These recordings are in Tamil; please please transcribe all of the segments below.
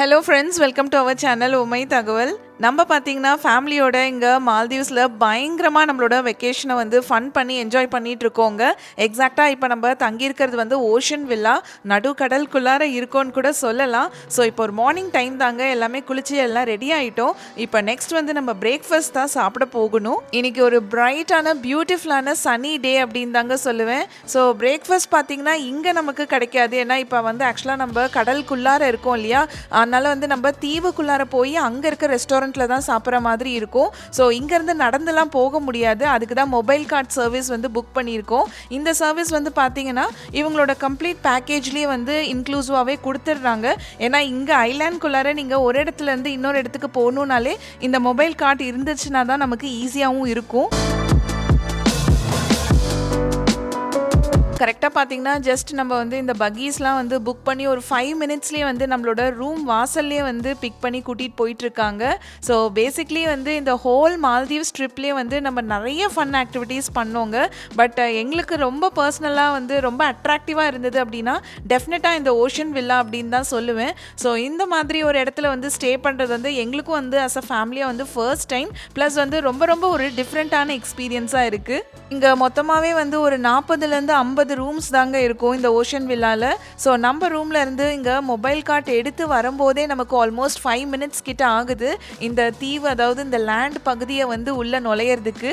Hello friends welcome to our channel உமை தகவல் நம்ம பார்த்தீங்கன்னா ஃபேமிலியோட இங்கே மால்தீவ்ஸில் பயங்கரமாக நம்மளோட வெக்கேஷனை வந்து ஃபன் பண்ணி என்ஜாய் பண்ணிகிட்டு இருக்கோங்க. எக்ஸாக்டாக இப்போ நம்ம தங்கியிருக்கிறது வந்து ஓஷன் வில்லா நடுக்கடலுக்குள்ளார இருக்கோன்னு கூட சொல்லலாம். ஸோ இப்போ ஒரு மார்னிங் டைம் தாங்க. எல்லாமே குளிச்சு எல்லாம் ரெடி ஆகிட்டோம் இப்போ நெக்ஸ்ட் வந்து நம்ம பிரேக்ஃபாஸ்ட் தான் சாப்பிட போகணும். இன்றைக்கி ஒரு பிரைட்டான பியூட்டிஃபுல்லான சனி டே அப்படின்னு தாங்க சொல்லுவேன். ஸோ பிரேக்ஃபாஸ்ட் பார்த்திங்கன்னா இங்கே நமக்கு கிடைக்காது. ஏன்னா இப்போ வந்து ஆக்சுவலாக நம்ம கடலுக்குள்ளார இருக்கோம் இல்லையா? அதனால் வந்து நம்ம தீவுக்குள்ளார போய் அங்கே இருக்க ரெஸ்டாரண்ட்டில் தான் சாப்பிட்ற மாதிரி இருக்கும். ஸோ இங்கேருந்து நடந்துலாம் போக முடியாது. அதுக்கு தான் மொபைல் கார்ட் சர்வீஸ் வந்து புக் பண்ணியிருக்கோம். இந்த சர்வீஸ் வந்து பார்த்தீங்கன்னா இவங்களோட கம்ப்ளீட் பேக்கேஜ்லேயே வந்து இன்க்ளூசிவாகவே கொடுத்துட்றாங்க. ஏன்னா இங்கே ஐலாண்ட்குள்ளார நீங்கள் ஒரு இடத்துல இருந்து இன்னொரு இடத்துக்கு போகணுன்னாலே இந்த மொபைல் கார்ட் இருந்துச்சுன்னா தான் நமக்கு ஈஸியாகவும் இருக்கும். கரெக்டாக பார்த்தீங்கன்னா ஜஸ்ட் நம்ம வந்து இந்த பக்கீஸ்லாம் வந்து புக் பண்ணி ஒரு ஃபைவ் மினிட்ஸ்லேயே வந்து நம்மளோட ரூம் வாசல்லே வந்து பிக் பண்ணி கூட்டிகிட்டு போயிட்டுருக்காங்க. ஸோ பேசிக்லி வந்து இந்த ஹோல் மால்தீவ்ஸ் ட்ரிப்லேயே வந்து நம்ம நிறைய ஃபன் ஆக்டிவிட்டீஸ் பண்ணோங்க. பட் எங்களுக்கு ரொம்ப பர்சனலாக வந்து ரொம்ப அட்ராக்டிவாக இருந்தது அப்படின்னா டெஃபினட்டாக இந்த ஓஷன் வில்லா அப்படின்னு தான் சொல்லுவேன். ஸோ இந்த மாதிரி ஒரு இடத்துல வந்து ஸ்டே பண்ணுறது வந்து எங்களுக்கும் வந்து அஸ் அ ஃபேமிலியாக வந்து ஃபர்ஸ்ட் டைம் ப்ளஸ் வந்து ரொம்ப ரொம்ப ஒரு டிஃப்ரெண்ட்டான எக்ஸ்பீரியன்ஸாக இருக்குது இங்கே மொத்தமாகவே வந்து ஒரு நாற்பதுலேருந்து ஐம்பது ரூம்ஸ் தாங்க இருக்கும் இந்த ஓஷன் வில்லாவில் ஸோ நம்ம ரூமில் இருந்து இங்கே மொபைல் கார்ட் எடுத்து வரும்போதே நமக்கு ஆல்மோஸ்ட் ஃபைவ் மினிட்ஸ் கிட்ட ஆகுது. இந்த தீவு அதாவது இந்த லேண்ட் பகுதியை வந்து உள்ளே நுழையிறதுக்கு.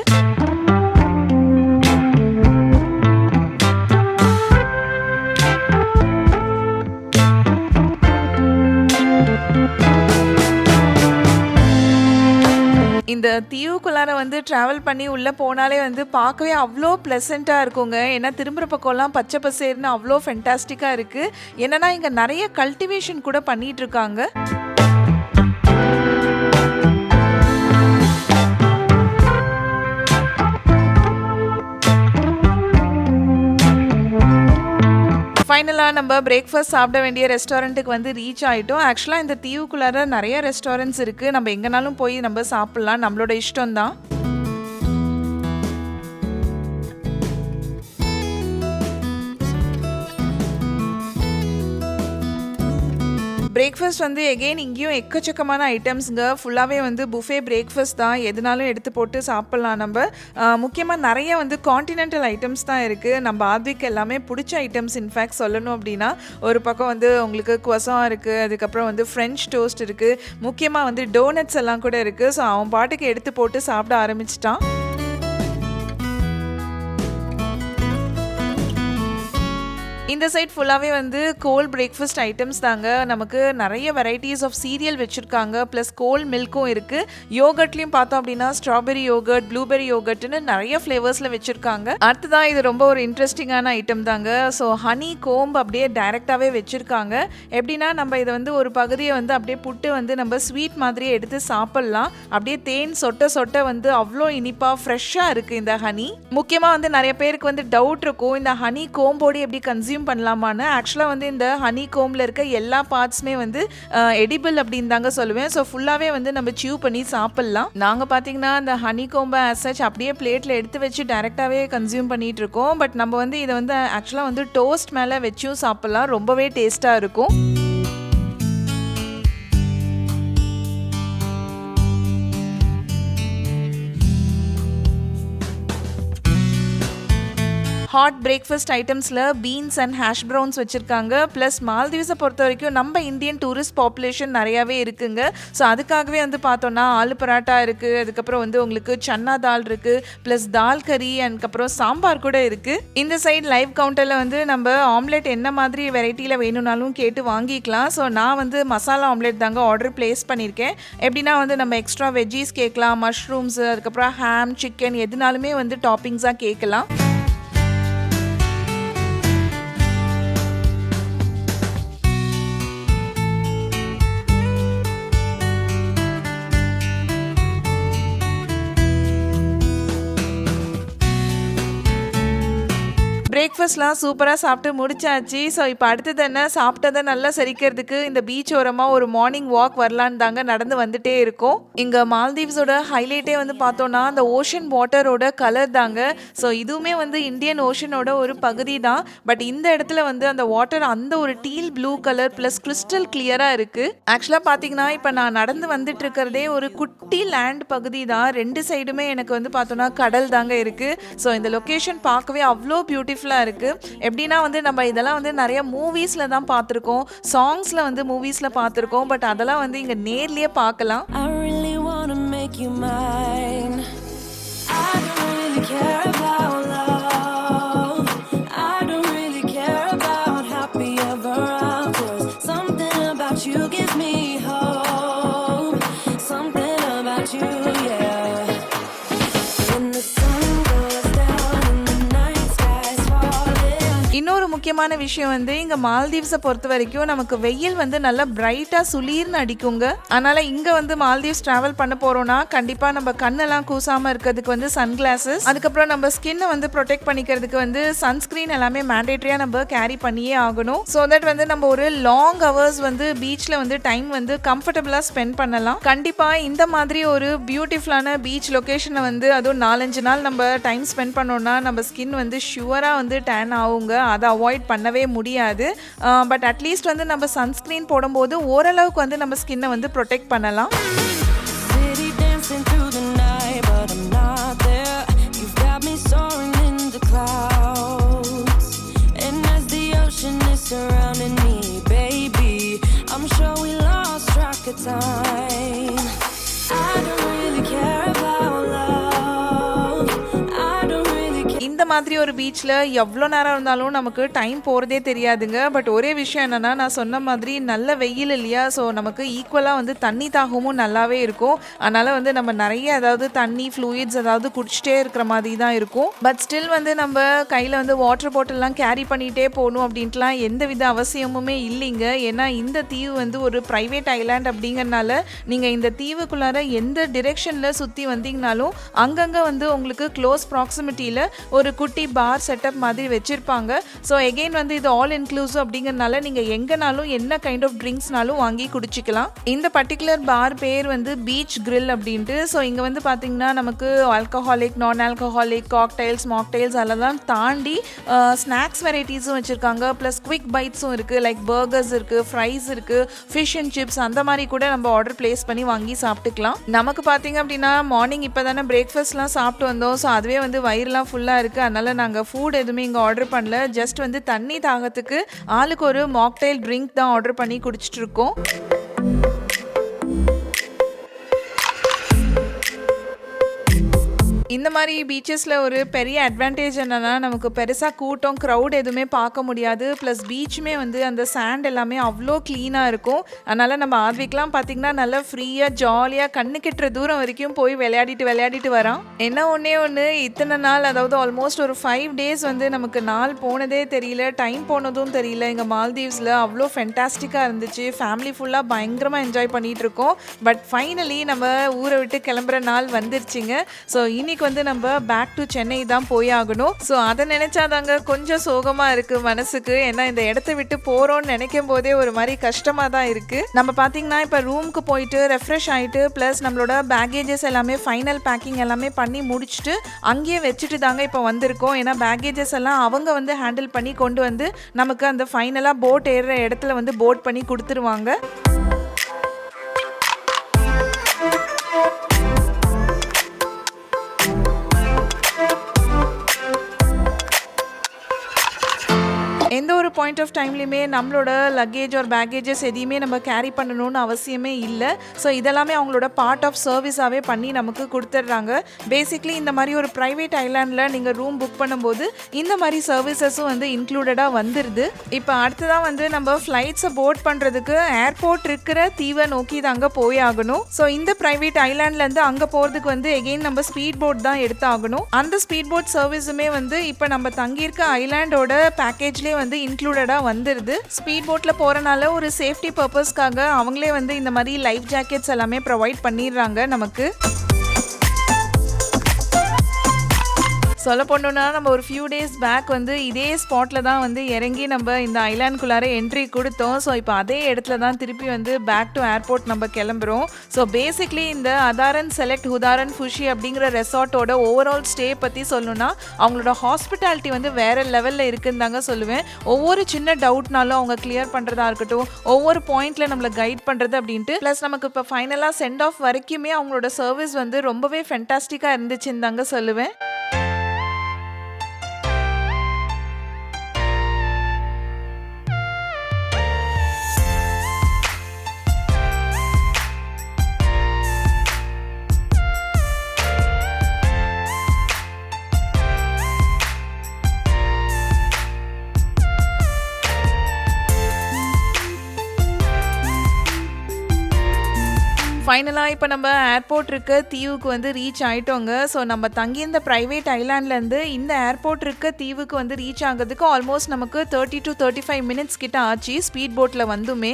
இந்த தீவுக்குள்ளார வந்து ட்ராவல் பண்ணி உள்ளே போனாலே வந்து பார்க்கவே அவ்வளோ ப்ளசண்ட்டாக இருக்குங்க. ஏன்னா திரும்புகிற பக்கம்லாம் பச்சை பசேர்னு அவ்வளோ ஃபென்டாஸ்டிக்காக இருக்குது என்னன்னா இங்கே நிறைய கல்டிவேஷன் கூட பண்ணிகிட்ருக்காங்க இருக்காங்க. ஃபைனலாக நம்ம பிரேக்ஃபாஸ்ட் சாப்பிட வேண்டிய ரெஸ்டாரண்ட்டுக்கு வந்து ரீச் ஆகிட்டோம் ஆக்சுவலாக இந்த தீவுக்குள்ளார நிறைய ரெஸ்டாரண்ட்ஸ் இருக்குது நம்ம எங்கேனாலும் போய் நம்ம சாப்பிட்லாம். நம்மளோட இஷ்டம் தான் பிரேக்ஃபாஸ்ட் வந்து எகெயின் இங்கேயும் எக்கச்சக்கமான ஐட்டம்ஸுங்க ஃபுல்லாகவே வந்து புஃபே பிரேக்ஃபாஸ்ட் தான். எதுனாலும் எடுத்து போட்டு சாப்பிட்லாம் நம்ம. முக்கியமாக நிறைய வந்து காண்டினென்டல் ஐட்டம்ஸ் தான் இருக்குது நம்ம ஆத்விக்கு எல்லாமே பிடிச்ச ஐட்டம்ஸ் இன்ஃபேக்ட் சொல்லணும் அப்படின்னா ஒரு பக்கம் வந்து உங்களுக்கு குவசம் இருக்குது அதுக்கப்புறம் வந்து ஃப்ரெஞ்ச் டோஸ்ட் இருக்குது முக்கியமாக வந்து டோனட்ஸ் எல்லாம் கூட இருக்குது ஸோ அவன் பாட்டுக்கு எடுத்து போட்டு சாப்பிட ஆரம்பிச்சிட்டான். இந்த சைட் ஃபுல்லாகவே வந்து கோல் பிரேக்ஃபாஸ்ட் ஐட்டம்ஸ் தாங்க. நமக்கு நிறைய வெரைட்டிஸ் ஆஃப் சீரியல் வச்சுருக்காங்க. ப்ளஸ் கோல் மில்க்கும் இருக்குது யோகர்ட்லேயும் பார்த்தோம் அப்படின்னா ஸ்ட்ராபெரி யோகர்ட் ப்ளூபெரி யோகர்ட்னு நிறைய ஃப்ளேவர்ஸில் வச்சுருக்காங்க. அடுத்ததான் இது ரொம்ப ஒரு இன்ட்ரெஸ்டிங்கான ஐட்டம் தாங்க. ஸோ ஹனி கோம்பு அப்படியே டைரெக்டாகவே வச்சுருக்காங்க. எப்படின்னா நம்ம இதை வந்து ஒரு பகுதியை வந்து அப்படியே புட்டு வந்து நம்ம ஸ்வீட் மாதிரியே எடுத்து சாப்பிட்லாம். அப்படியே தேன் சொட்ட சொட்ட வந்து அவ்வளோ இனிப்பாக ஃப்ரெஷ்ஷாக இருக்குது இந்த ஹனி முக்கியமாக வந்து நிறைய பேருக்கு வந்து டவுட் இருக்கும். இந்த ஹனி கோம்போடு எப்படி கன்சியூம் கன்சியூம் பண்ணலாமான்னு. ஆக்சுவலாக வந்து இந்த ஹனி கோமில் இருக்க எல்லா பார்ட்ஸுமே வந்து எடிபிள் அப்படின்னு தாங்க சொல்லுவேன். ஸோ ஃபுல்லாகவே வந்து நம்ம சியூ பண்ணி சாப்பிட்லாம். நாங்கள் பார்த்தீங்கன்னா அந்த ஹனி கோம்பை அசச் அப்படியே பிளேட்டில் எடுத்து வச்சு டேரெக்டாகவே கன்சியூம் பண்ணிகிட்டு இருக்கோம். பட் நம்ம வந்து இதை வந்து ஆக்சுவலாக வந்து டோஸ்ட் மேலே வச்சும் சாப்பிட்லாம். ரொம்பவே டேஸ்ட்டாக இருக்கும். ஹாட் பிரேக்ஃபாஸ்ட் ஐட்டம்ஸில் பீன்ஸ் அண்ட் ஹேஷ் ப்ரௌன்ஸ் வச்சுருக்காங்க. ப்ளஸ் மால்தீவ்ஸை பொறுத்த வரைக்கும் நம்ம இந்தியன் டூரிஸ்ட் பாப்புலேஷன் நிறையாவே இருக்குங்க. ஸோ அதுக்காகவே வந்து பார்த்தோன்னா ஆலு பராட்டா இருக்குது அதுக்கப்புறம் வந்து உங்களுக்கு சன்னா தால் இருக்குது ப்ளஸ் தால் கறி அதுக்கப்புறம் சாம்பார் கூட இருக்குது இந்த சைடு லைவ் கவுண்டரில் வந்து நம்ம ஆம்லெட் என்ன மாதிரி வெரைட்டியில் வேணும்னாலும் கேட்டு வாங்கிக்கலாம். ஸோ நான் வந்து மசாலா ஆம்லெட் தாங்க ஆர்டர் ப்ளேஸ் பண்ணியிருக்கேன் எப்படின்னா வந்து நம்ம எக்ஸ்ட்ரா வெஜ்ஜீஸ் கேட்கலாம். மஷ்ரூம்ஸு அதுக்கப்புறம் ஹேம் சிக்கன் எதுனாலுமே வந்து டாப்பிங்ஸாக கேட்கலாம். பிரேக்ஃபாஸ்ட்லாம் சூப்பராக சாப்பிட்டு முடிச்சாச்சு. ஸோ இப்போ அடுத்தது என்ன? சாப்பிட்டதை நல்லா செரிக்கிறதுக்கு இந்த பீச் ஓரமாக ஒரு மார்னிங் வாக் வரலான்னு தாங்க நடந்து வந்துட்டே இருக்கோம். இங்கே மால்தீவ்ஸோட ஹைலைட்டே வந்து பார்த்தோன்னா அந்த ஓஷன் வாட்டரோட கலர் தாங்க. ஸோ இதுவுமே வந்து இந்தியன் ஓஷனோட ஒரு பகுதி தான். பட் இந்த இடத்துல வந்து அந்த வாட்டர் அந்த ஒரு teal blue colour plus crystal கிளியராக இருக்குது ஆக்சுவலாக பார்த்தீங்கன்னா இப்போ நான் நடந்து வந்துட்டு இருக்கிறதே ஒரு குட்டி லேண்ட் பகுதி தான். ரெண்டு சைடுமே எனக்கு வந்து பார்த்தோன்னா கடல் தாங்க இருக்குது ஸோ இந்த லொக்கேஷன் பார்க்கவே அவ்வளோ பியூட்டிஃபுல்லாக இருக்குது எப்படின்னா வந்து நம்ம இதெல்லாம் வந்து நிறைய மூவிஸில் தான் பார்த்துருக்கோம். சாங்ஸில் வந்து மூவிஸில் பார்த்துருக்கோம். பட் அதெல்லாம் வந்து இங்கே நேர்லேயே பார்க்கலாம். I really wanna make you mine. முக்கியமான விஷயம் வந்து இங்க மால்தீவ்ஸை பொறுத்த வரைக்கும் நமக்கு வெயில் வந்து நல்லா பிரைட்டா சுளீர்னு அடிக்குங்க. அதனால இங்க வந்து மால்தீவ்ஸ் டிராவல் பண்ண போறோம்னா கண்டிப்பா நம்ம கண்ணெல்லாம் கூசாம இருக்கிறதுக்கு வந்து சன் கிளாஸஸ் அதுக்கப்புறம் நம்ம ஸ்கின்னை வந்து ப்ரொடெக்ட் பண்ணிக்கிறதுக்கு வந்து சன்ஸ்கிரீன் எல்லாமே மேண்டேட்டரியா நம்ம கேரி பண்ணியே ஆகணும். ஸோ தட் வந்து நம்ம ஒரு லாங் ஹவர்ஸ் வந்து பீச்ல வந்து டைம் வந்து கம்ஃபர்டபுளா ஸ்பெண்ட் பண்ணலாம். கண்டிப்பா இந்த மாதிரி ஒரு பியூட்டிஃபுல்லான பீச் லொகேஷனை வந்து அதுவும் நாலஞ்சு நாள் நம்ம டைம் ஸ்பெண்ட் பண்ணோம்னா நம்ம ஸ்கின் வந்து ஷுவராக வந்து டேன் ஆகுங்க. அதை அவாய்ட் பண்ணவே முடியாது பட் அட்லீஸ்ட் வந்து நம்ம சன்ஸ்க்ரீன் போடும்போது ஓரளவுக்கு வந்து நம்ம ஸ்கின்னை வந்து ப்ரொடெக்ட் பண்ணலாம் surrounding me, baby. I'm sure we lost track of time. மாதிரி ஒரு பீச்சில் எவ்வளோ நேரம் இருந்தாலும் நமக்கு டைம் போகிறதே தெரியாதுங்க. பட் ஒரே விஷயம் என்னென்னா நான் சொன்ன மாதிரி நல்ல வெயில் இல்லையா? ஸோ நமக்கு ஈக்குவலாக வந்து தண்ணி தாகமும் நல்லாவே இருக்கும். அதனால் வந்து நம்ம நிறைய ஏதாவது தண்ணி ஃப்ளூயிட்ஸ் அதாவது குடிச்சிட்டே இருக்கிற மாதிரி தான் இருக்கும். பட் ஸ்டில் வந்து நம்ம கையில் வந்து வாட்டர் பாட்டில்லாம் கேரி பண்ணிகிட்டே போகணும் அப்படின்ட்டுலாம் எந்த வித அவசியமுமே இல்லைங்க. ஏன்னா இந்த தீவு வந்து ஒரு ப்ரைவேட் ஐலாண்ட் அப்படிங்கறனால நீங்கள் இந்த தீவுக்குள்ளார எந்த டிரெக்ஷனில் சுற்றி வந்தீங்கனாலும் அங்கங்கே வந்து உங்களுக்கு க்ளோஸ் ப்ராக்சிமிட்டியில் ஒரு குட்டி பார் செட்டப் மாதிரி வச்சுருப்பாங்க. ஸோ எகெயின் வந்து இது ஆல் இன்க்ளூசிவ் அப்படிங்கறனால நீங்கள் எங்கேனாலும் என்ன கைண்ட் ஆஃப் ட்ரிங்க்ஸ்னாலும் வாங்கி குடிச்சிக்கலாம். இந்த பர்டிகுலர் பார் பேர் வந்து பீச் கிரில் அப்படின்ட்டு. ஸோ இங்கே வந்து பார்த்தீங்கன்னா நமக்கு ஆல்கஹாலிக் நான் ஆல்கஹாலிக் காக்டைல்ஸ் மாக்டைல்ஸ் அதெல்லாம் தாண்டி ஸ்நாக்ஸ் வெரைட்டிஸும் வச்சுருக்காங்க. ப்ளஸ் குவிக் பைட்ஸும் இருக்குது லைக் பர்கர்ஸ் இருக்குது ஃப்ரைஸ் இருக்குது ஃபிஷ் அண்ட் சிப்ஸ் அந்த மாதிரி கூட நம்ம ஆர்டர் ப்ளேஸ் பண்ணி வாங்கி சாப்பிட்டுக்கலாம். நமக்கு பார்த்தீங்க அப்படின்னா மார்னிங் இப்போ தானே பிரேக்ஃபாஸ்ட்லாம் சாப்பிட்டு வந்தோம். ஸோ அதுவே வந்து வயிறுலாம் ஃபுல்லாக இருக்குது அதனால் நாங்கள் ஃபுட் எதுவுமே இங்கே ஆர்டர் பண்ணல. ஜஸ்ட் வந்து தண்ணி தாகத்துக்கு ஆளுக்கு ஒரு மாக்டைல் ட்ரிங்க் தான் ஆர்டர் பண்ணி குடிச்சிட்டு இந்த மாதிரி பீச்சஸில் ஒரு பெரிய அட்வான்டேஜ் என்னென்னா நமக்கு பெருசாக கூட்டம் க்ரௌட் எதுவுமே பார்க்க முடியாது. ப்ளஸ் பீச்சுமே வந்து அந்த சாண்ட் எல்லாமே அவ்வளோ க்ளீனாக இருக்கும். அதனால் நம்ம ஆத்விக்லாம் பார்த்திங்கன்னா நல்லா ஃப்ரீயாக ஜாலியாக கண்ணு கெட்டுற தூரம் வரைக்கும் போய் விளையாடிட்டு விளையாடிட்டு வரோம் என்ன ஒன்றே ஒன்று இத்தனை நாள் அதாவது ஆல்மோஸ்ட் ஒரு ஃபைவ் டேஸ் வந்து நமக்கு நாள் போனதே தெரியல டைம் போனதும் தெரியல. எங்கள் மால்தீவ்ஸில் அவ்வளோ ஃபென்டாஸ்டிக்காக இருந்துச்சு. ஃபேமிலி ஃபுல்லாக பயங்கரமாக என்ஜாய் பண்ணிகிட்ருக்கோம் இருக்கோம். பட் ஃபைனலி நம்ம ஊரை விட்டு கிளம்புற நாள் வந்துருச்சுங்க. ஸோ இன்னைக்கு வந்து நம்ம பேக் டு சென்னை தான் போய் ஆகணும். ஸோ அதை நினைச்சாதாங்க கொஞ்சம் சோகமாக இருக்கு மனசுக்கு. ஏன்னா இந்த இடத்த விட்டு போகிறோம்னு நினைக்கும் போதே ஒரு மாதிரி கஷ்டமாக தான் இருக்கு. நம்ம பார்த்தீங்கன்னா இப்போ ரூமுக்கு போயிட்டு ரெஃப்ரெஷ் ஆயிட்டு ப்ளஸ் நம்மளோட பேக்கேஜஸ் எல்லாமே ஃபைனல் பேக்கிங் எல்லாமே பண்ணி முடிச்சுட்டு அங்கேயே வச்சுட்டு தாங்க இப்போ வந்திருக்கோம். ஏன்னா பேக்கேஜஸ் எல்லாம் அவங்க வந்து ஹேண்டில் பண்ணி கொண்டு வந்து நமக்கு அந்த ஃபைனலாக போட் ஏறுற இடத்துல வந்து போட் பண்ணி கொடுத்துருவாங்க. பாயிண்ட் ஆஃப் டைம்லையுமே நம்மளோட லக்கேஜ் ஒரு பேக்கேஜஸ் எதையுமே நம்ம கேரி பண்ணணும்னு அவசியமே இல்லை. ஸோ இதெல்லாமே அவங்களோட பார்ட் ஆஃப் சர்வீஸாகவே பண்ணி நமக்கு கொடுத்துட்றாங்க. பேசிக்லி இந்த மாதிரி ஒரு ப்ரைவேட் ஐலாண்டில் நீங்கள் ரூம் புக் பண்ணும்போது இந்த மாதிரி சர்வீசஸும் வந்து இன்க்ளூடடாக வந்துடுது இப்போ அடுத்ததாக வந்து நம்ம ஃப்ளைட்ஸை போட் பண்ணுறதுக்கு ஏர்போர்ட் இருக்கிற தீவை நோக்கி தாங்க போய் ஆகணும். ஸோ இந்த ப்ரைவேட் ஐலாண்ட்லேருந்து அங்கே போகிறதுக்கு வந்து எகெயின் நம்ம ஸ்பீட் போட் தான் எடுத்தாகணும். அந்த ஸ்பீட் போட் சர்வீஸுமே வந்து இப்போ நம்ம தங்கியிருக்க ஐலாண்டோட பேக்கேஜ்லேயே வந்து இன்க்ளூடடாக வந்துடுது ஸ்பீட் போட்டில் போகிறனால ஒரு சேஃப்டி பர்பஸ்க்காக அவங்களே வந்து இந்த மாதிரி லைஃப் ஜாக்கெட்ஸ் எல்லாமே ப்ரொவைட் பண்ணிடுறாங்க நமக்கு. சொல்ல போனோம்னா நம்ம ஒரு ஃபியூ டேஸ் பேக் வந்து இதே ஸ்பாட்டில் தான் வந்து இறங்கி நம்ம இந்த ஐலாண்டுக்குள்ளார என்ட்ரி கொடுத்தோம். ஸோ இப்போ அதே இடத்துல தான் திருப்பி வந்து பேக் டு ஏர்போர்ட் நம்ம கிளம்புறோம். ஸோ பேசிக்லி இந்த அதாரன் செலக்ட் ஹுதாரன் ஃபுஷி அப்படிங்கிற ரெசார்ட்டோட ஓவரால் ஸ்டே பற்றி சொல்லணும்னா அவங்களோட ஹாஸ்பிட்டாலிட்டி வந்து வேறு லெவலில் இருக்குன்னு தாங்க சொல்லுவேன். ஒவ்வொரு சின்ன டவுட்னாலும் அவங்க கிளியர் பண்ணுறதா இருக்கட்டும் ஒவ்வொரு பாயிண்ட்டில் நம்மளை கைட் பண்ணுறது அப்படின்ட்டு ப்ளஸ் நமக்கு இப்போ ஃபைனலாக சென்ட் ஆஃப் வரைக்குமே அவங்களோட சர்வீஸ் வந்து ரொம்பவே ஃபென்டாஸ்டிக்காக இருந்துச்சுன்னு தாங்க சொல்லுவேன். ஃபைனலாக இப்போ நம்ம ஏர்போர்ட் இருக்க. தீவுக்கு வந்து ரீச் ஆயிட்டோங்க. ஸோ நம்ம தங்கியிருந்த ப்ரைவேட் ஐலாண்ட்லேருந்து இந்த ஏர்போர்ட் இருக்க தீவுக்கு வந்து ரீச் ஆகிறதுக்கு ஆல்மோஸ்ட் நமக்கு thirty to thirty five minutes கிட்ட ஆச்சு. ஸ்பீட் போட்டில் வந்துமே.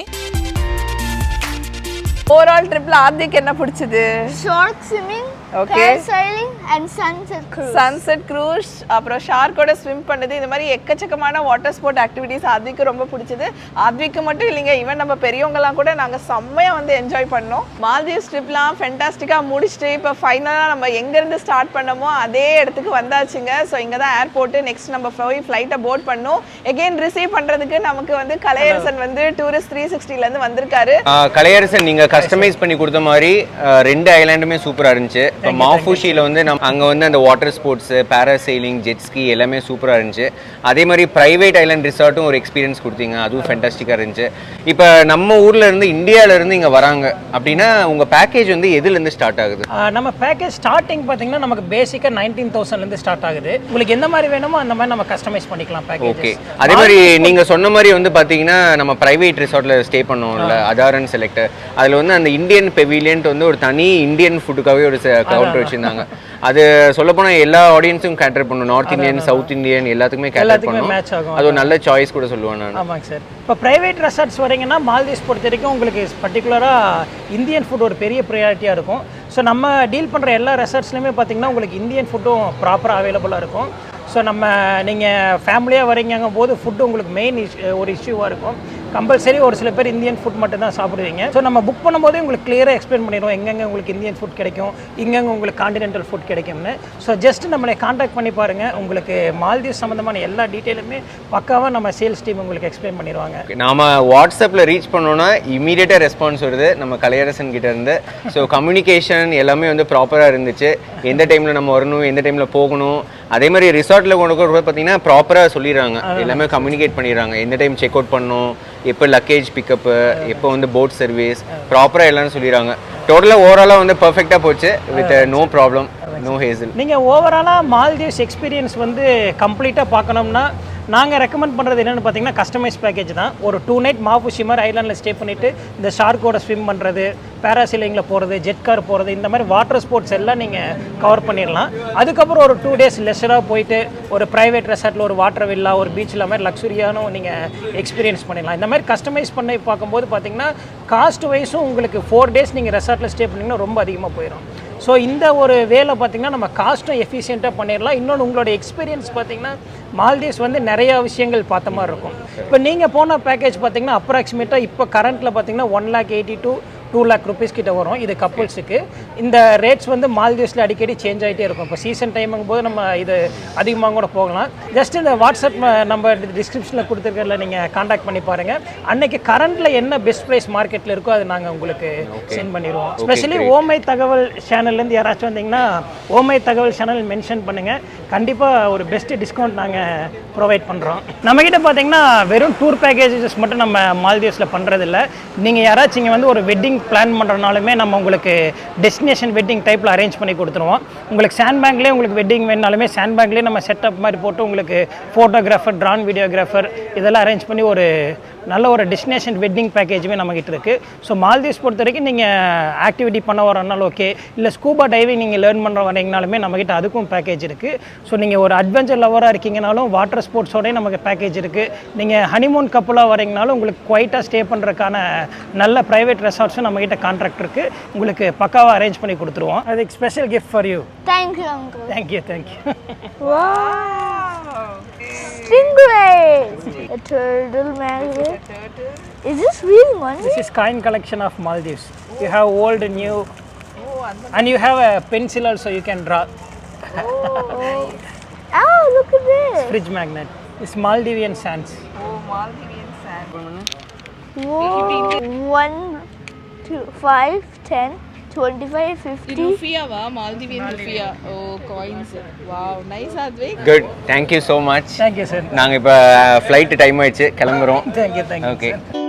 ஓவரால் ட்ரிப்பில் ஆர்த்திக்கு என்ன பிடிச்சது? Short swimming, Okay. parasailing, and sunset cruise. Sunset cruise அப்புறம் ஷார்க்கோட ஸ்விம் பண்ணது இந்த மாதிரி எக்கச்சக்கமான வாட்டர் ஸ்போர்ட் ஆக்டிவிட்டீஸ் ஆத்விக்கு ரொம்ப பிடிச்சது. ஆத்விக்கு மட்டும் இல்லைங்க ஈவன் நம்ம பெரியவங்கலாம் கூட நாங்கள் செம்மையாக வந்து என்ஜாய் பண்ணோம். மால்தீவ்ஸ் ட்ரிப்லாம் ஃபென்டாஸ்டிக்காக முடிச்சுட்டு இப்போ ஃபைனலாக நம்ம எங்கேருந்து ஸ்டார்ட் பண்ணமோ அதே இடத்துக்கு வந்தாச்சுங்க. ஸோ இங்கே தான் ஏர்போர்ட்டு நெக்ஸ்ட் நம்ம போய் ஃப்ளைட்டை போர்ட் பண்ணோம். எகெயின் ரிசீவ் பண்ணுறதுக்கு நமக்கு வந்து கலையரசன் வந்து டூரிஸ்ட் த்ரீ சிக்ஸ்டிலேருந்து வந்திருக்காரு. கலையரசன் நீங்க கஸ்டமைஸ் பண்ணி கொடுத்த மாதிரி ரெண்டு ஐலாண்டுமே சூப்பரா இருந்துச்சு. இப்போ மாஃபூஷியில் வந்து நம்ம அங்கே வந்து அந்த வாட்டர் ஸ்போர்ட்ஸ் பேராசைலிங் ஜெட்ஸ்கி எல்லாமே சூப்பராக இருந்துச்சு. அதே மாதிரி ப்ரைவேட் ஐலாண்ட் ரிசார்ட்டும் ஒரு எக்ஸ்பீரியன்ஸ் கொடுத்தீங்க. அதுவும் ஃபென்டாஸ்டிக்காக இருந்துச்சு. இப்போ நம்ம ஊர்ல இருந்து இந்தியால இருந்து இங்கே வராங்க அப்படின்னா உங்க பேக்கேஜ் வந்து எதுலேருந்து ஸ்டார்ட் ஆகுது? நம்ம பேக்கேஜ் ஸ்டார்டிங் பார்த்தீங்கன்னா நமக்கு பேசிக்காக நைன்டீன் தௌசண்ட்லேருந்து ஸ்டார்ட் ஆகுது. உங்களுக்கு எந்த மாதிரி வேணுமோ அந்த மாதிரி நம்ம கஸ்டமைஸ் பண்ணிக்கலாம் ஓகே பேக்கேஜ் அதே மாதிரி நீங்க சொன்ன மாதிரி வந்து பாத்தீங்கன்னா நம்ம பிரைவேட் ரிசார்ட்ல ஸ்டே பண்ணோம்ல அதாரன் செலக்டர் அதுல வந்து அந்த இந்தியன் பெவிலியன்ட் வந்து ஒரு தனி இந்தியன் ஃபுட்டுக்காகவே ஒரு கவுண்டர் வச்சிருந்தாங்க. அது சொல்ல போனா எல்லா ஆடியன்ஸும் கேட்டர் பண்ணும் நார்த் இந்தியன் சவுத் இந்தியன் எல்லாத்துக்குமே கேட்டர் பண்ணும். அது ஒரு நல்ல சாய்ஸ் கூட சொல்லுவேன் நான். ஆமாங்க சார். இப்போ ப்ரைவேட் ரெசார்ட்ஸ் வரீங்கன்னா மால்தீவ்ஸ் பொறுத்த வரைக்கும் உங்களுக்கு பர்டிகுலராக இந்தியன் ஃபுட் ஒரு பெரிய ப்ரையாரிட்டியாக இருக்கும். ஸோ நம்ம டீல் பண்ணுற எல்லா ரெசார்ட்ஸ்லையுமே பார்த்தீங்கன்னா உங்களுக்கு இந்தியன் ஃபுட்டும் ப்ராப்பராக அவைலபிளாக இருக்கும். ஸோ நம்ம நீங்கள் ஃபேமிலியாக வரீங்கும் போது ஃபுட்டு உங்களுக்கு மெயின் ஒரு இஷ்யூவாக இருக்கும். கம்பல்சரி ஒரு சில பேர் இந்தியன் ஃபுட் மட்டும் தான் சாப்பிடுவீங்க. ஸோ நம்ம புக் பண்ணும்போதே உங்களுக்கு கிளியராக எக்ஸ்பிளைன் பண்ணிடுவோம் எங்கெங்கே உங்களுக்கு இந்தியன் ஃபுட் கிடைக்கும் எங்கெங்கே உங்களுக்கு காண்டினென்டல் ஃபுட் கிடைக்கும்னு. ஸோ ஜஸ்ட் நம்மளை காண்டாக்ட் பண்ணி பாருங்கள் உங்களுக்கு மால்தீவ்ஸ் சம்மந்தமான எல்லா டீட்டெயிலுமே பக்காவாக நம்ம சேல்ஸ் டீம் உங்களுக்கு எக்ஸ்பிளைன் பண்ணிடுவாங்க. நாம வாட்ஸ்அப்பில் ரீச் பண்ணோம்னா இமீடியட்டாக ரெஸ்பான்ஸ் வருது. நம்ம கலையரசன் கிட்ட இருந்து. ஸோ கம்யூனிகேஷன் எல்லாமே வந்து ப்ராப்பராக இருந்துச்சு. எந்த டைமில் நம்ம வரணும் எந்த டைமில் போகணும். அதே மாதிரி ரிசார்ட்டில் கொண்டு கூட பார்த்தீங்கன்னா ப்ராப்பராக சொல்லிடுறாங்க. எல்லாமே கம்யூனிகேட் பண்ணிடுறாங்க. எந்த டைம் செக் அவுட் பண்ணணும் எப்போ லக்கேஜ் பிக்கப்பு எப்போ வந்து போட் சர்வீஸ் ப்ராப்பராக எல்லாரும் சொல்லிடுறாங்க. டோட்டலாக ஓவராலாக வந்து பர்ஃபெக்டாக போச்சு with no problem no hassle நீங்கள் ஓவராலாக மால்தீவ்ஸ் எக்ஸ்பீரியன்ஸ் வந்து கம்ப்ளீட்டாக பார்க்கணும்னா நாங்கள் ரெக்கமெண்ட் பண்ணுறது என்னென்னு பார்த்தீங்கன்னா கஸ்டமைஸ் பேக்கேஜ் தான். ஒரு டூ நைட் மாஃபுஷிமர் ஐலாண்டில் ஸ்டே பண்ணிவிட்டு இந்த ஷார்க்கோட ஸ்விம் பண்ணுறது பேராசீலிங்கில் போகிறது ஜெட் கார் போகிறது இந்த மாதிரி வாட்டர் ஸ்போர்ட்ஸ் எல்லாம் நீங்கள் கவர் பண்ணிடலாம். அதுக்கப்புறம் ஒரு டூ டேஸ் லெஷராக போயிட்டு ஒரு ப்ரைவேட் ரெசார்ட்டில் ஒரு வாட்டர் வில்லா ஒரு பீச்சில் மாதிரி லக்ஸுரியான நீங்கள் எக்ஸ்பீரியன்ஸ் பண்ணிடலாம். இந்த மாதிரி கஸ்டமைஸ் பண்ணி பார்க்கும்போது பார்த்தீங்கன்னா காஸ்ட் வைஸும் உங்களுக்கு ஃபோர் டேஸ் நீங்கள் ரெசார்ட்டில் ஸ்டே பண்ணிங்கன்னா ரொம்ப அதிகமாக போயிடும் ஸோ இந்த ஒரு வேலை பார்த்தீங்கன்னா நம்ம காஸ்ட்டும் எஃபிஷியண்ட்டாக பண்ணிடலாம் இன்னொன்று உங்களோட எக்ஸ்பீரியன்ஸ் பார்த்தீங்கன்னா மால்தீவ்ஸ் வந்து நிறையா விஷயங்கள் பார்த்த மாதிரி இருக்கும். இப்போ நீங்கள் போன பேக்கேஜ் பார்த்தீங்கன்னா அப்ராக்சிமேட்டாக இப்போ கரண்ட்டில் பார்த்தீங்கன்னா one lakh eighty two two lakh rupees கிட்ட வரும். இது கப்புள்ஸுக்கு இந்த ரேட்ஸ் வந்து மால்தீவ்ஸில் அடிக்கடி சேஞ்ச் ஆகிட்டே இருக்கும். இப்போ சீசன் டைமுங்கும் போது நம்ம இது அதிகமாக கூட போகலாம். ஜஸ்ட் இந்த வாட்ஸ்அப் நம்ம டிஸ்கிரிப்ஷனில் கொடுத்துருக்கல நீங்கள் காண்டாக்ட் பண்ணி பாருங்கள் அன்னைக்கு கரண்ட்டில் என்ன பெஸ்ட் ப்ரைஸ் மார்க்கெட்டில் இருக்கோ அது நாங்கள் உங்களுக்கு சென்ட் பண்ணிடுவோம். ஸ்பெஷலி ஓமை தகவல் சேனல்லேருந்து யாராச்சும் வந்தீங்கன்னா ஓமை தகவல் சேனல் மென்ஷன் பண்ணுங்கள் கண்டிப்பாக ஒரு பெஸ்ட் டிஸ்கவுண்ட் நாங்கள் ப்ரொவைட் பண்ணுறோம் நம்மக்கிட்ட பார்த்தீங்கன்னா வெறும் டூர் பேக்கேஜஸ் மட்டும் நம்ம மால்தீவ்ஸில் பண்ணுறதில்ல நீங்கள் யாராச்சும் இங்கே வந்து ஒரு வெட்டிங் பிளான் பண்ணுறனாலுமே நம்ம உங்களுக்கு டெஸ்டினேஷன் வெட்டிங் டைப்பில் அரேஞ்ச் பண்ணி கொடுத்துருவோம். உங்களுக்கு சாண்ட் பேங்க்லேயே உங்களுக்கு வெட்டிங் வேணுனாலுமே சேண்ட் பேங்க்லேயே நம்ம செட்டப் மாதிரி போட்டு உங்களுக்கு ஃபோட்டோகிராஃபர் ட்ரான் வீடியோகிராஃபர் இதெல்லாம் அரேஞ்ச் பண்ணி ஒரு நல்ல ஒரு டெஸ்டினேஷன் வெட்டிங் பேக்கேஜுமே நம்மகிட்ட இருக்குது ஸோ மால்தீவ்ஸ் பொறுத்த வரைக்கும் நீங்கள் ஆக்டிவிட்டி பண்ண வரனாலும் ஓகே இல்லை ஸ்கூபா டைவிங் நீங்கள் லேர்ன் பண்ணுற வரீங்கனாலுமே நம்மகிட்ட அதுக்கும் பேக்கேஜ் இருக்குது ஸோ நீங்கள் ஒரு அட்வென்ச்சர் லவராக இருக்கீங்கனாலும் வாட்டர் ஸ்போர்ட்ஸோடய நமக்கு பேக்கேஜ் இருக்குது நீங்கள் ஹனிமூன் கப்பலாக வரீங்கனாலும் உங்களுக்கு குவைட்டாக ஸ்டே பண்ணுறதுக்கான நல்ல ப்ரைவேட் ரெசார்ட்ஸும் நம்மகிட்ட கான்ட்ராக்ட் இருக்குது உங்களுக்கு பக்காவாக அரேஞ்ச் பண்ணி கொடுத்துருவோம். அதுக்கு special gift for you Thank you, uncle. Thank you thank you Wow. Stingray. A turtle magnet. Is this real money? This is coin collection of Maldives. You have old, new, oh, and you have a pencil also you can draw. Oh, oh. oh, look at this. It's Fridge magnet. It's Maldivian sands. Oh, Maldivian sands. Mm-hmm. Whoa. One, two, five, ten, Thank you, sir. நாங்கள் இப்போ ஃப்ளைட்டு டைம் ஆயிடுச்சு கிளம்புறோம் Thank you, thank you. Okay sir.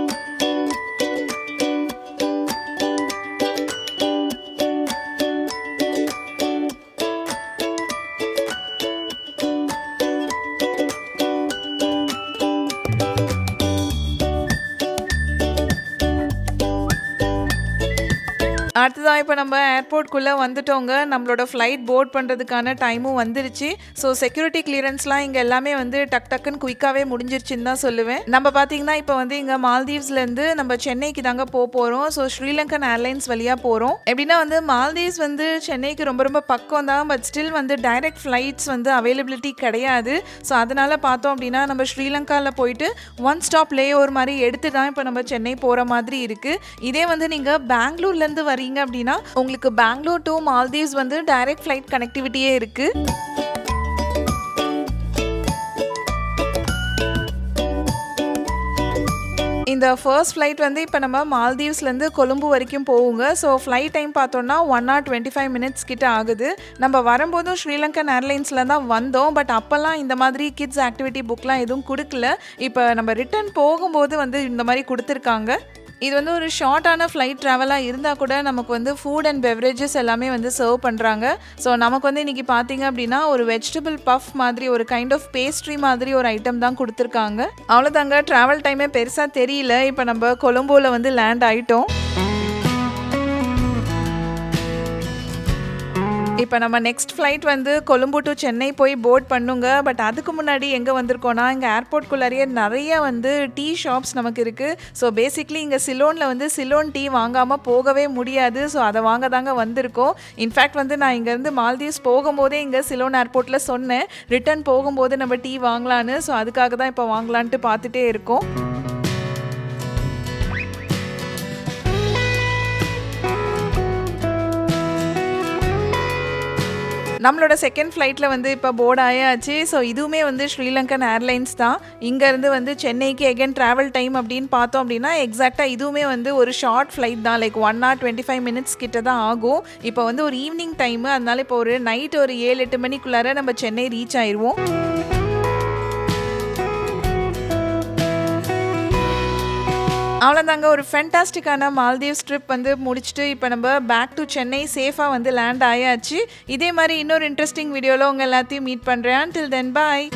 இப்போ நம்ம ஏர்போர்ட்குள்ளே வந்துட்டோங்க. நம்மளோட ஃப்ளைட் போர்ட் பண்ணுறதுக்கான டைமும் வந்துருச்சு. ஸோ செக்யூரிட்டி கிளியரன்ஸ்லாம் இங்கே எல்லாமே வந்து டக் டக்குன்னு குயிக்காகவே முடிஞ்சிருச்சுன்னு தான் சொல்லுவேன். நம்ம பார்த்தீங்கன்னா இப்போ வந்து இங்கே மால்தீவ்ஸ்லேருந்து நம்ம சென்னைக்கு தாங்க போக போகிறோம் ஸோ ஸ்ரீலங்கன் ஏர்லைன்ஸ் வழியாக போகிறோம் எப்படின்னா வந்து மால்தீவ்ஸ் வந்து சென்னைக்கு ரொம்ப ரொம்ப பக்கம் தான். பட் ஸ்டில் வந்து டைரக்ட் ஃப்ளைட்ஸ் வந்து அவைலபிலிட்டி கிடையாது. ஸோ அதனால் பார்த்தோம் அப்படின்னா நம்ம ஸ்ரீலங்காவில் போயிட்டு ஒன் ஸ்டாப் லே ஓவர் மாதிரி எடுத்து தான் இப்போ நம்ம சென்னை போகிற மாதிரி இருக்குது இதே வந்து நீங்கள் பெங்களூர்லேருந்து வரீங்க அப்படின்னா உங்களுக்கு பெங்களூர் டு மால்தீவ்ஸ் வந்து டைரக்ட் ஃப்ளைட் கனெக்டிவிட்டியே இருக்குது இந்த ஃபர்ஸ்ட் ஃப்ளைட் வந்து இப்போ நம்ம மால்தீவ்ஸ்லேருந்து கொழும்பு வரைக்கும் போவோங்க ஸோ ஃப்ளைட் டைம் பார்த்தோன்னா one hour twenty five minutes கிட்ட ஆகுது. நம்ம வரும்போதும் ஸ்ரீலங்கன் ஏர்லைன்ஸில் தான் வந்தோம். பட் அப்போல்லாம் இந்த மாதிரி கிட்ஸ் ஆக்டிவிட்டி புக்லாம் எதுவும் கொடுக்கல. இப்போ நம்ம ரிட்டர்ன் போகும்போது வந்து இந்த மாதிரி கொடுத்துருக்காங்க. இது வந்து ஒரு ஷார்ட்டான ஃப்ளைட் ட்ராவலாக இருந்தால் கூட நமக்கு வந்து ஃபுட் அண்ட் பெவரேஜஸ் எல்லாமே வந்து சர்வ் பண்ணுறாங்க ஸோ நமக்கு வந்து இன்றைக்கி பார்த்தீங்க அப்படின்னா ஒரு வெஜிடபிள் பஃப் மாதிரி ஒரு கைண்ட் ஆஃப் பேஸ்ட்ரி மாதிரி ஒரு ஐட்டம் தான் கொடுத்துருக்காங்க. அவ்வளோதாங்க ட்ராவல் டைமே பெருசாக தெரியல. இப்போ நம்ம கொலம்போவில் வந்து லேண்ட் ஆகிட்டோம் இப்போ நம்ம நெக்ஸ்ட் ஃப்ளைட் வந்து கொழும்பு டு சென்னை போய் போர்ட் பண்ணுங்க. பட் அதுக்கு முன்னாடி எங்கே வந்திருக்கோன்னா இங்கே ஏர்போர்ட்குள்ளாரியே நிறைய வந்து டீ ஷாப்ஸ் நமக்கு இருக்குது ஸோ பேசிக்லி இங்கே சிலோனில் வந்து சிலோன் டீ வாங்காமல் போகவே முடியாது. ஸோ அதை வாங்க தாங்க வந்திருக்கோம். இன்ஃபேக்ட் வந்து நான் இங்கேருந்து மால்தீவ்ஸ் போகும்போதே இங்கே சிலோன் ஏர்போர்ட்டில் சொன்னேன். ரிட்டர்ன் போகும்போது நம்ம டீ வாங்கலான்னு. ஸோ அதுக்காக தான் இப்போ வாங்கலான்ட்டு பார்த்துட்டே இருக்கோம். நம்மளோட செகண்ட் ஃப்ளைட்டில் வந்து இப்போ போர்ட் ஆயாச்சு. ஸோ இதுவுமே வந்து ஸ்ரீலங்கன் ஏர்லைன்ஸ் தான். இங்கேருந்து வந்து சென்னைக்கு எகென் ட்ராவல் டைம் அப்படின்னு பார்த்தோம் அப்படின்னா எக்ஸாக்டாக இதுவுமே வந்து ஒரு ஷார்ட் ஃப்ளைட் தான். Like one hour twenty five minutes கிட்ட தான் ஆகும். இப்போ வந்து ஒரு ஈவினிங் டைமு அதனால இப்போ ஒரு நைட் ஒரு ஏழு எட்டு மணிக்குள்ளார நம்ம சென்னை ரீச் ஆயிடுவோம் அவ்வளோதாங்க ஒரு ஃபென்டாஸ்டிக்கான மால்தீவ்ஸ் ட்ரிப் வந்து முடிச்சுட்டு இப்போ நம்ம பேக் டு சென்னை சேஃபாக வந்து லேண்ட் ஆயாச்சு. இதே மாதிரி இன்னொரு இன்ட்ரெஸ்டிங் வீடியோவில் உங்கள் எல்லாத்தையும் மீட் பண்ணுறேன் டில் தென் பாய்